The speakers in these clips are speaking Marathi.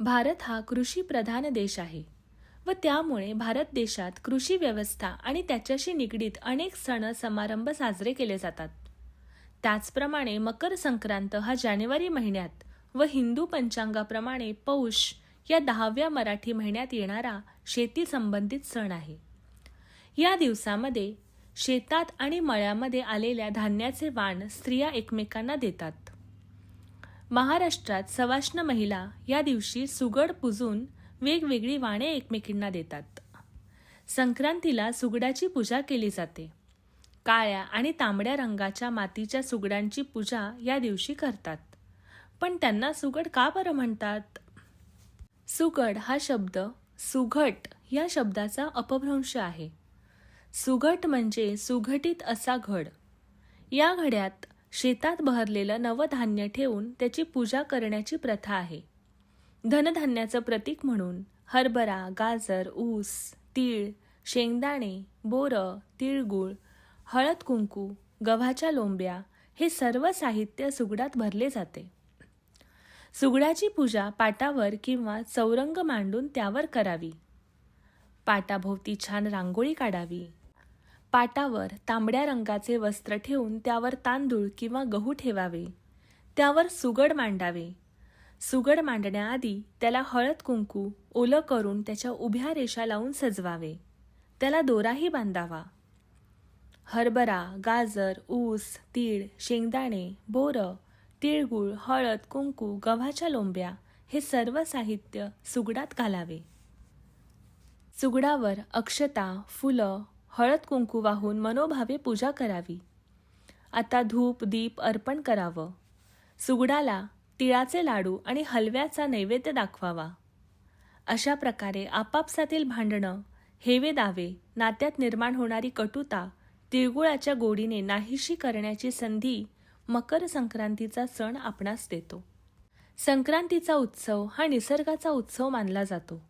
भारत हा कृषीप्रधान देश आहे. व त्यामुळे भारत देशात कृषी व्यवस्था आणि त्याच्याशी निगडीत अनेक सण समारंभ साजरे केले जातात. त्याचप्रमाणे मकर संक्रांत हा जानेवारी महिन्यात व हिंदू पंचांगाप्रमाणे पौष या दहाव्या मराठी महिन्यात येणारा शेती संबंधित सण आहे. या दिवसामध्ये शेतात आणि मळ्यामध्ये आलेल्या धान्याचे वाण स्त्रिया एकमेकांना देतात. महाराष्ट्रात सवाष्ण महिला या दिवशी सुगड पुजून वेगवेगळी वाणे एकमेकींना देतात. संक्रांतीला सुगडाची पूजा केली जाते. काळ्या आणि तांबड्या रंगाच्या मातीच्या सुगडांची पूजा या दिवशी करतात. पण त्यांना सुगड का बरं म्हणतात? सुगड हा शब्द सुघट या शब्दाचा अपभ्रंश आहे. सुघट म्हणजे सुघटित असा घड. या घड्यात शेतात बहरलेलं नवधान्य ठेवून त्याची पूजा करण्याची प्रथा आहे. धनधान्याचं प्रतीक म्हणून हरभरा गाजर ऊस तीळ शेंगदाणे बोरं तिळगुळ हळद कुंकू गव्हाच्या लोंब्या हे सर्व साहित्य सुगडात भरले जाते. सुगडाची पूजा पाटावर किंवा चौरंग मांडून त्यावर करावी. पाटाभोवती छान रांगोळी काढावी. पाटावर तांबड्या रंगाचे वस्त्र ठेवून त्यावर तांदूळ किंवा गहू ठेवावे. त्यावर सुगड मांडावे. सुगड मांडण्याआधी त्याला हळद कुंकू ओलं करून त्याच्या उभ्या रेषा लावून सजवावे. त्याला दोराही बांधावा. हरभरा गाजर ऊस तीळ शेंगदाणे बोरं तिळगुळ हळद कुंकू गव्हाच्या लोंब्या हे सर्व साहित्य सुगडात घालावे. सुगडावर अक्षता फुलं हळद कुंकू वाहून मनोभावे पूजा करावी. आता धूप दीप अर्पण करावं. सुगडाला तिळाचे लाडू आणि हलव्याचा नैवेद्य दाखवावा. अशा प्रकारे आपापसातील भांडणं हेवे दावे नात्यात निर्माण होणारी कटुता तिळगुळाच्या गोडीने नाहीशी करण्याची संधी मकर संक्रांतीचा सण आपणास देतो. संक्रांतीचा उत्सव हा निसर्गाचा उत्सव मानला जातो.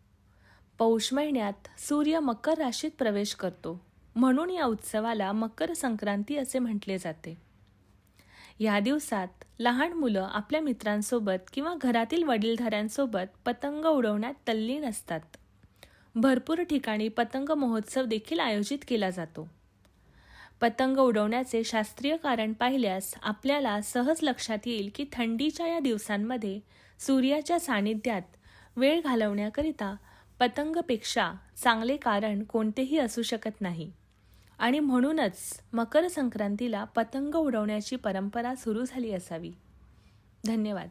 पौष महिन्यात सूर्य मकर राशीत प्रवेश करतो. म्हणून या उत्सवाला मकर संक्रांती असे म्हटले जाते. या दिवसात लहान मुलं आपल्या मित्रांसोबत किंवा घरातील वडीलधाऱ्यांसोबत पतंग उडवण्यात तल्लीन असतात. भरपूर ठिकाणी पतंग महोत्सव देखील आयोजित केला जातो. पतंग उडवण्याचे शास्त्रीय कारण पाहिल्यास आपल्याला सहज लक्षात येईल की थंडीच्या या दिवसांमध्ये सूर्याच्या सानिध्यात वेळ घालवण्याकरिता पतंगपेक्षा चांगले कारण कोणतेही असू शकत नाही. आणि म्हणूनच मकर संक्रांतीला पतंग उडवण्याची परंपरा सुरू झाली असावी. धन्यवाद.